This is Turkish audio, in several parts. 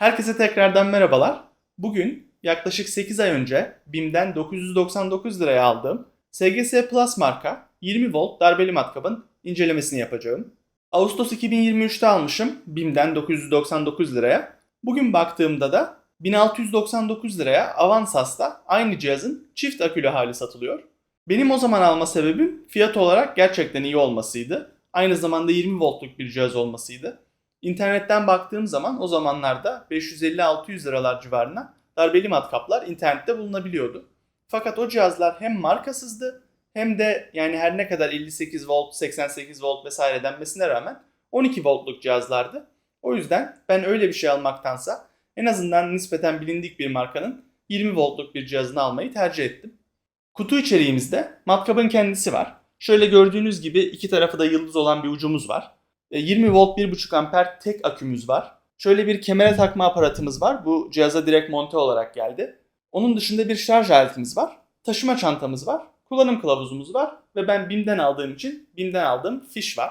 Herkese tekrardan merhabalar. Bugün yaklaşık 8 ay önce BİM'den 999 liraya aldığım SGS Plus marka 20 volt darbeli matkabın incelemesini yapacağım. Ağustos 2023'te almışım BİM'den 999 liraya. Bugün baktığımda da 1699 liraya Avansas'ta aynı cihazın çift akülü hali satılıyor. Benim o zaman alma sebebim fiyat olarak gerçekten iyi olmasıydı. Aynı zamanda 20 voltluk bir cihaz olmasıydı. İnternetten baktığım zaman o zamanlarda 550-600 liralar civarına darbeli matkaplar internette bulunabiliyordu. Fakat o cihazlar hem markasızdı hem de yani her ne kadar 58 volt, 88 volt vesaire denmesine rağmen 12 voltluk cihazlardı. O yüzden ben öyle bir şey almaktansa en azından nispeten bilindik bir markanın 20 voltluk bir cihazını almayı tercih ettim. Kutu içeriğimizde matkabın kendisi var. Şöyle gördüğünüz gibi iki tarafı da yıldız olan bir ucumuz var. E, 20 volt 1.5 amper tek akümüz var. Şöyle bir kemere takma aparatımız var. Bu cihaza direkt monte olarak geldi. Onun dışında bir şarj aletimiz var. Taşıma çantamız var. Kullanım kılavuzumuz var. Ve ben BİM'den aldığım için BİM'den aldığım fiş var.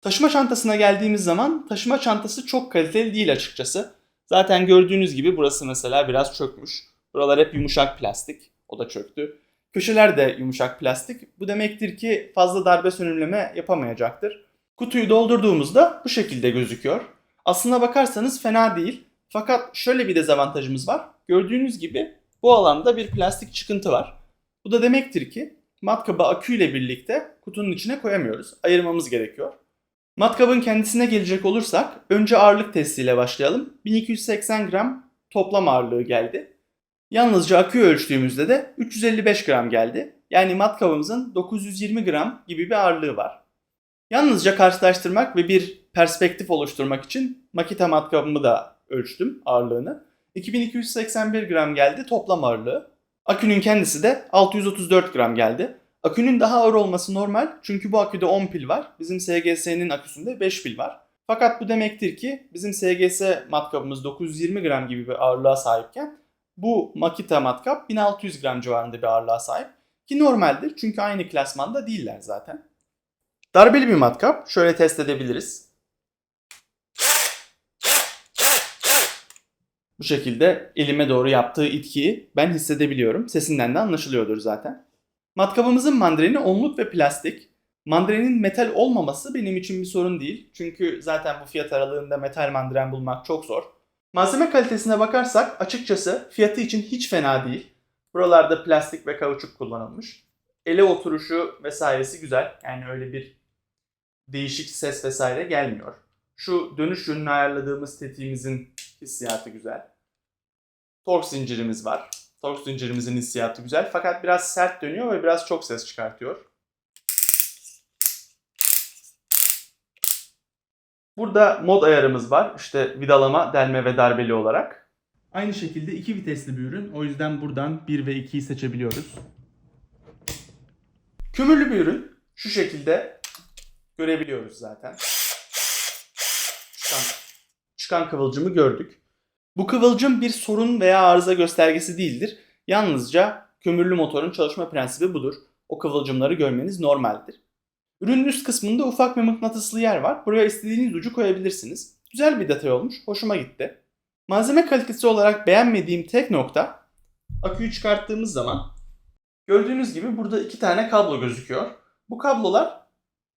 Taşıma çantasına geldiğimiz zaman taşıma çantası çok kaliteli değil açıkçası. Zaten gördüğünüz gibi burası mesela biraz çökmüş. Buralar hep yumuşak plastik. O da çöktü. Köşeler de yumuşak plastik. Bu demektir ki fazla darbe sönümleme yapamayacaktır. Kutuyu doldurduğumuzda bu şekilde gözüküyor. Aslına bakarsanız fena değil. Fakat şöyle bir dezavantajımız var. Gördüğünüz gibi bu alanda bir plastik çıkıntı var. Bu da demektir ki matkabı aküyle birlikte kutunun içine koyamıyoruz. Ayırmamız gerekiyor. Matkabın kendisine gelecek olursak önce ağırlık testiyle başlayalım. 1280 gram toplam ağırlığı geldi. Yalnızca akü ölçtüğümüzde de 355 gram geldi. Yani matkabımızın 920 gram gibi bir ağırlığı var. Yalnızca karşılaştırmak ve bir perspektif oluşturmak için Makita matkabımı da ölçtüm ağırlığını. 2281 gram geldi toplam ağırlığı. Akünün kendisi de 634 gram geldi. Akünün daha ağır olması normal çünkü bu aküde 10 pil var. Bizim SGS'nin aküsünde 5 pil var. Fakat bu demektir ki bizim SGS matkabımız 920 gram gibi bir ağırlığa sahipken bu Makita matkap 1600 gram civarında bir ağırlığa sahip. Ki normaldir çünkü aynı klasmanda değiller zaten. Darbeli bir matkap. Şöyle test edebiliriz. Bu şekilde elime doğru yaptığı itkiyi ben hissedebiliyorum. Sesinden de anlaşılıyordur zaten. Matkabımızın mandreni onluk ve plastik. Mandrenin metal olmaması benim için bir sorun değil. Çünkü zaten bu fiyat aralığında metal mandren bulmak çok zor. Malzeme kalitesine bakarsak açıkçası fiyatı için hiç fena değil. Buralarda plastik ve kauçuk kullanılmış. Ele oturuşu vesairesi güzel. Yani öyle bir değişik ses vesaire gelmiyor. Şu dönüş yönünü ayarladığımız tetiğimizin hissiyatı güzel. Tork zincirimiz var. Tork zincirimizin hissiyatı güzel fakat biraz sert dönüyor ve biraz çok ses çıkartıyor. Burada mod ayarımız var. İşte vidalama, delme ve darbeli olarak. Aynı şekilde iki vitesli bir ürün. O yüzden buradan 1 ve 2'yi seçebiliyoruz. Kömürlü bir ürün. Şu şekilde görebiliyoruz zaten. Çıkan, çıkan kıvılcımı gördük. Bu kıvılcım bir sorun veya arıza göstergesi değildir. Yalnızca kömürlü motorun çalışma prensibi budur. O kıvılcımları görmeniz normaldir. Ürünün üst kısmında ufak bir mıknatıslı yer var. Buraya istediğiniz ucu koyabilirsiniz. Güzel bir detay olmuş. Hoşuma gitti. Malzeme kalitesi olarak beğenmediğim tek nokta aküyü çıkarttığımız zaman gördüğünüz gibi burada iki tane kablo gözüküyor. Bu kablolar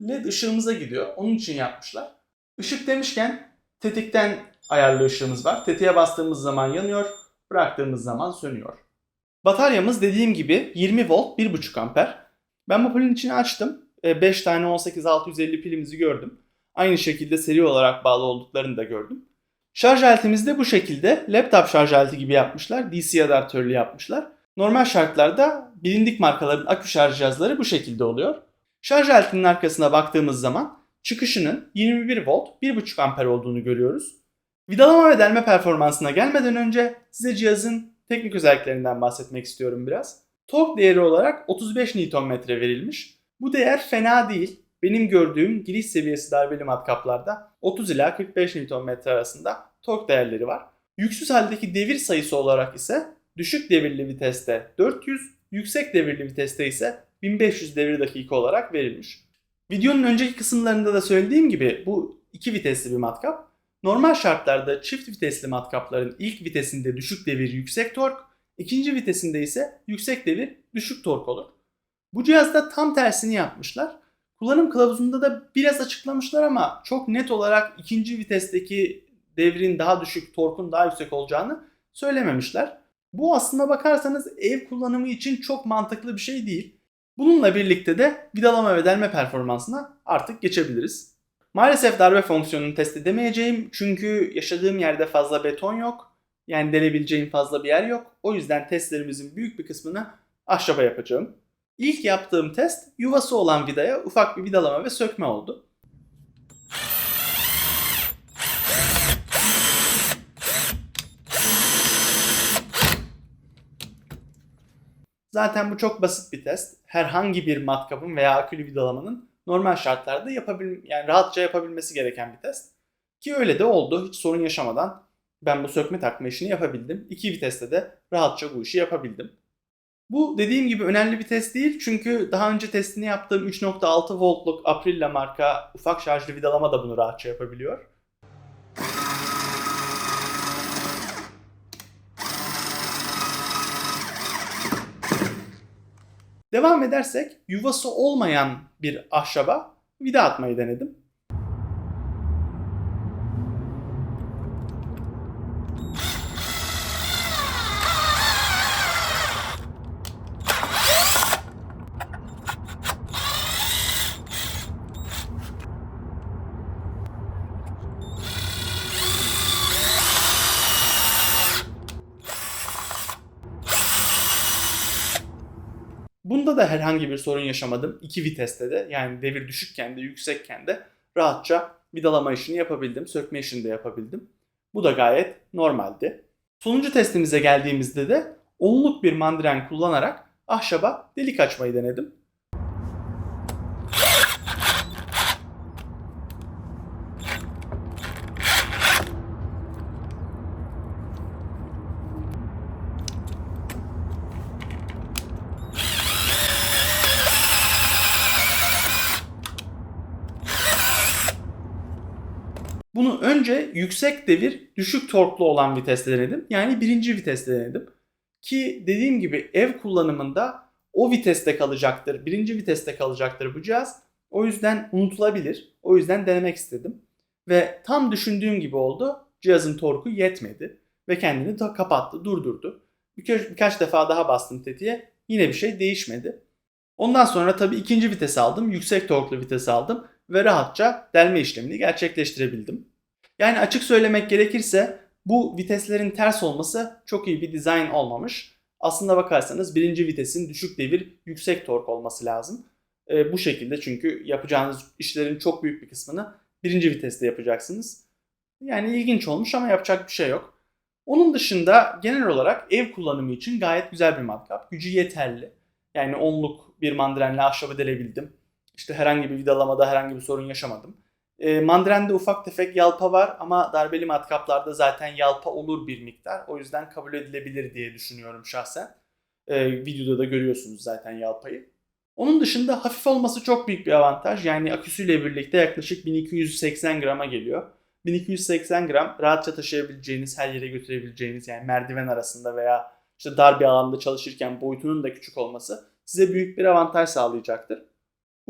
LED ışığımıza gidiyor. Onun için yapmışlar. Işık demişken tetikten ayarlı ışığımız var. Tetiğe bastığımız zaman yanıyor, bıraktığımız zaman sönüyor. Bataryamız dediğim gibi 20 volt 1.5 amper. Ben bu pilin içini açtım. 5 tane 18650 pilimizi gördüm. Aynı şekilde seri olarak bağlı olduklarını da gördüm. Şarj aletimizi de bu şekilde laptop şarj aleti gibi yapmışlar. DC adaptörlü yapmışlar. Normal şartlarda bilindik markaların akü şarj cihazları bu şekilde oluyor. Şarj aletinin arkasına baktığımız zaman çıkışının 21 volt 1.5 amper olduğunu görüyoruz. Vidalama ve delme performansına gelmeden önce size cihazın teknik özelliklerinden bahsetmek istiyorum biraz. Tork değeri olarak 35 Nm verilmiş. Bu değer fena değil. Benim gördüğüm giriş seviyesi darbeli matkaplarda 30 ila 45 Nm arasında tork değerleri var. Yüksüz haldeki devir sayısı olarak ise düşük devirli viteste 400, yüksek devirli viteste ise 1500 devir dakika olarak verilmiş. Videonun önceki kısımlarında da söylediğim gibi bu iki vitesli bir matkap. Normal şartlarda çift vitesli matkapların ilk vitesinde düşük devir yüksek tork, ikinci vitesinde ise yüksek devir düşük tork olur. Bu cihazda tam tersini yapmışlar. Kullanım kılavuzunda da biraz açıklamışlar ama çok net olarak ikinci vitesteki devrin daha düşük, torkun daha yüksek olacağını söylememişler. Bu aslına bakarsanız ev kullanımı için çok mantıklı bir şey değil. Bununla birlikte de vidalama ve delme performansına artık geçebiliriz. Maalesef darbe fonksiyonunu test edemeyeceğim çünkü yaşadığım yerde fazla beton yok. Yani delebileceğim fazla bir yer yok. O yüzden testlerimizin büyük bir kısmını ahşaba yapacağım. İlk yaptığım test yuvası olan vidaya ufak bir vidalama ve sökme oldu. Zaten bu çok basit bir test. Herhangi bir matkapın veya akülü vidalamanın normal şartlarda yapabil yani rahatça yapabilmesi gereken bir test. Ki öyle de oldu. Hiç sorun yaşamadan ben bu sökme takma işini yapabildim. İki viteste de rahatça bu işi yapabildim. Bu dediğim gibi önemli bir test değil çünkü daha önce testini yaptığım 3.6 voltluk Aprilia marka ufak şarjlı vidalama da bunu rahatça yapabiliyor. Devam edersek yuvası olmayan bir ahşaba vida atmayı denedim. Bunda da herhangi bir sorun yaşamadım. İki viteste de yani devir düşükken de yüksekken de rahatça vidalama işini yapabildim. Sökme işini de yapabildim. Bu da gayet normaldi. Sonuncu testimize geldiğimizde de onluk bir mandiren kullanarak ahşaba delik açmayı denedim. Önce yüksek devir, düşük torklu olan viteste denedim. Yani birinci viteste denedim. Ki dediğim gibi ev kullanımında o viteste kalacaktır, birinci viteste kalacaktır bu cihaz. O yüzden unutulabilir. O yüzden denemek istedim. Ve tam düşündüğüm gibi oldu. Cihazın torku yetmedi. Ve kendini da kapattı, durdurdu. Birkaç, birkaç defa daha bastım tetiğe. Yine bir şey değişmedi. Ondan sonra tabii ikinci vites aldım. Yüksek torklu vites aldım ve rahatça delme işlemini gerçekleştirebildim. Yani açık söylemek gerekirse bu viteslerin ters olması çok iyi bir dizayn olmamış. Aslında bakarsanız birinci vitesin düşük devir, yüksek tork olması lazım. E, bu şekilde çünkü yapacağınız işlerin çok büyük bir kısmını birinci viteste yapacaksınız. Yani ilginç olmuş ama yapacak bir şey yok. Onun dışında genel olarak ev kullanımı için gayet güzel bir matkap. Gücü yeterli. Yani onluk bir mandirenle ahşabı delebildim. İşte herhangi bir vidalamada herhangi bir sorun yaşamadım. E, mandirende ufak tefek yalpa var ama darbeli matkaplarda zaten yalpa olur bir miktar. O yüzden kabul edilebilir diye düşünüyorum şahsen. E, videoda da görüyorsunuz zaten yalpayı. Onun dışında hafif olması çok büyük bir avantaj. Yani aküsüyle birlikte yaklaşık 1280 grama geliyor. 1280 gram rahatça taşıyabileceğiniz, her yere götürebileceğiniz yani merdiven arasında veya işte dar bir alanda çalışırken boyutunun da küçük olması size büyük bir avantaj sağlayacaktır.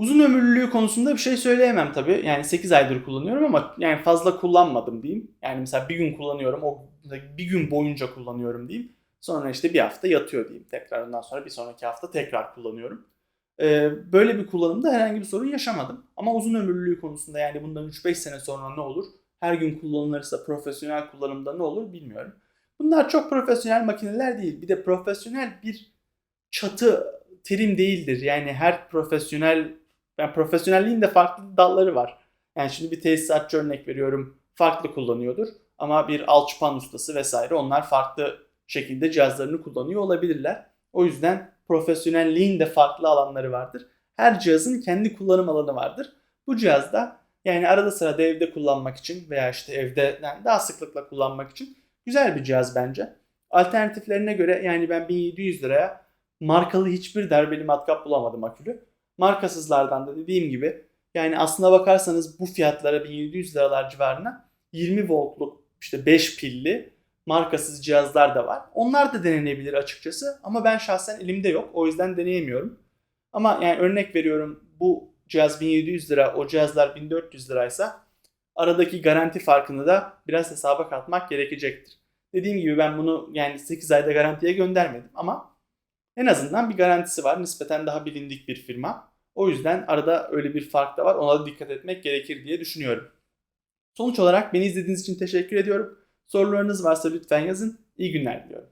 Uzun ömürlülüğü konusunda bir şey söyleyemem tabii. Yani 8 aydır kullanıyorum ama yani fazla kullanmadım diyeyim. Yani mesela bir gün kullanıyorum, o bir gün boyunca kullanıyorum diyeyim. Sonra işte bir hafta yatıyor diyeyim tekrar. Ondan sonra bir sonraki hafta tekrar kullanıyorum. Ee, böyle bir kullanımda herhangi bir sorun yaşamadım. Ama uzun ömürlülüğü konusunda yani bundan 3-5 sene sonra ne olur? Her gün kullanılırsa profesyonel kullanımda ne olur bilmiyorum. Bunlar çok profesyonel makineler değil. Bir de profesyonel bir çatı terim değildir. Yani her profesyonel yani profesyonelliğin de farklı dalları var. Yani şimdi bir tesisatçı örnek veriyorum farklı kullanıyordur. Ama bir alçıpan ustası vesaire onlar farklı şekilde cihazlarını kullanıyor olabilirler. O yüzden profesyonelliğin de farklı alanları vardır. Her cihazın kendi kullanım alanı vardır. Bu cihazda yani arada sırada evde kullanmak için veya işte evde yani daha sıklıkla kullanmak için güzel bir cihaz bence. Alternatiflerine göre yani ben 1700 liraya markalı hiçbir darbeli matkap bulamadım akülü. Markasızlardan da dediğim gibi yani aslına bakarsanız bu fiyatlara 1700 liralar civarına 20 voltluk işte 5 pilli markasız cihazlar da var. Onlar da denenebilir açıkçası ama ben şahsen elimde yok. O yüzden deneyemiyorum. Ama yani örnek veriyorum bu cihaz 1700 lira, o cihazlar 1400 liraysa aradaki garanti farkını da biraz hesaba katmak gerekecektir. Dediğim gibi ben bunu yani 8 ayda garantiye göndermedim ama en azından bir garantisi var. Nispeten daha bilindik bir firma. O yüzden arada öyle bir fark da var. Ona da dikkat etmek gerekir diye düşünüyorum. Sonuç olarak beni izlediğiniz için teşekkür ediyorum. Sorularınız varsa lütfen yazın. İyi günler diliyorum.